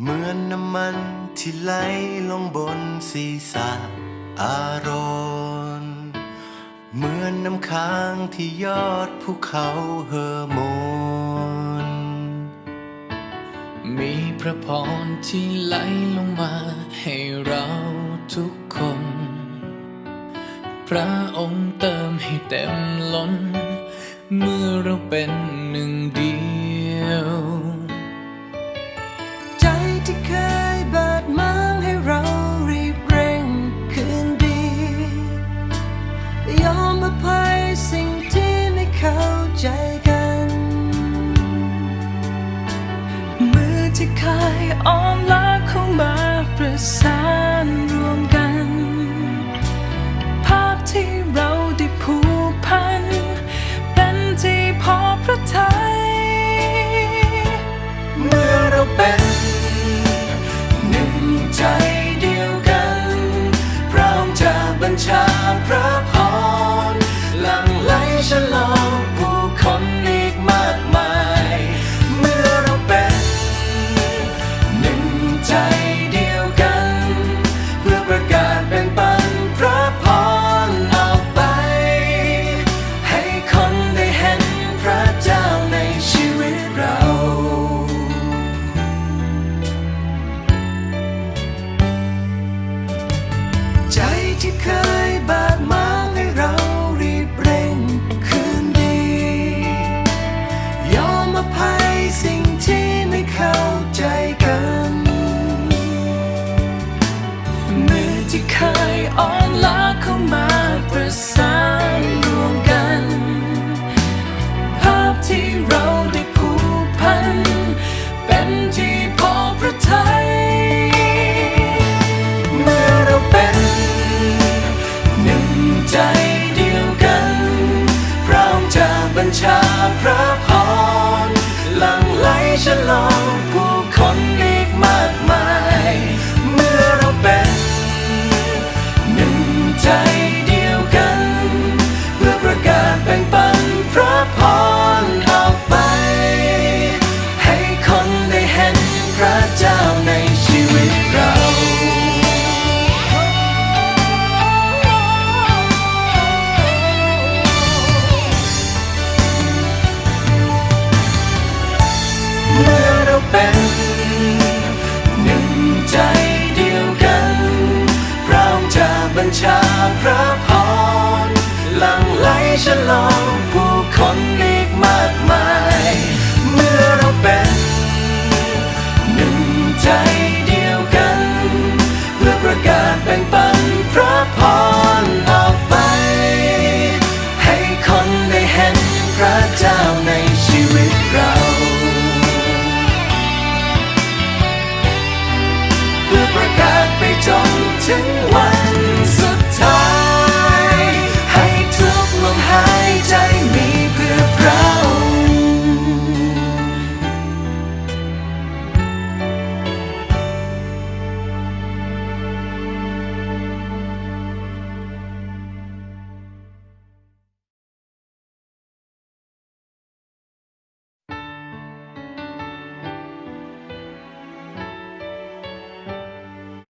เหมือนน้ำมันที่ไหลลงบนศีรษะอารอนเหมือนน้ำค้างที่ยอดภูเขาเฮอร์โมน มีพระพรที่ไหลลงมาให้เราทุกคน พระองค์เติมให้เต็มล้น เมื่อเราเป็นหนึ่งเดียว ย ใจที่เคย ช พระพรหลั่งไหลฉลองผู้คนอีกมากมาย เมื่อเราเป็นหนึ่งใจเดียวกัน เพื่อประกาศเป็นปันพระพรออกไป ให้คนได้เห็นพระเจ้าในชีวิตเราเพื่อประกาศไปจ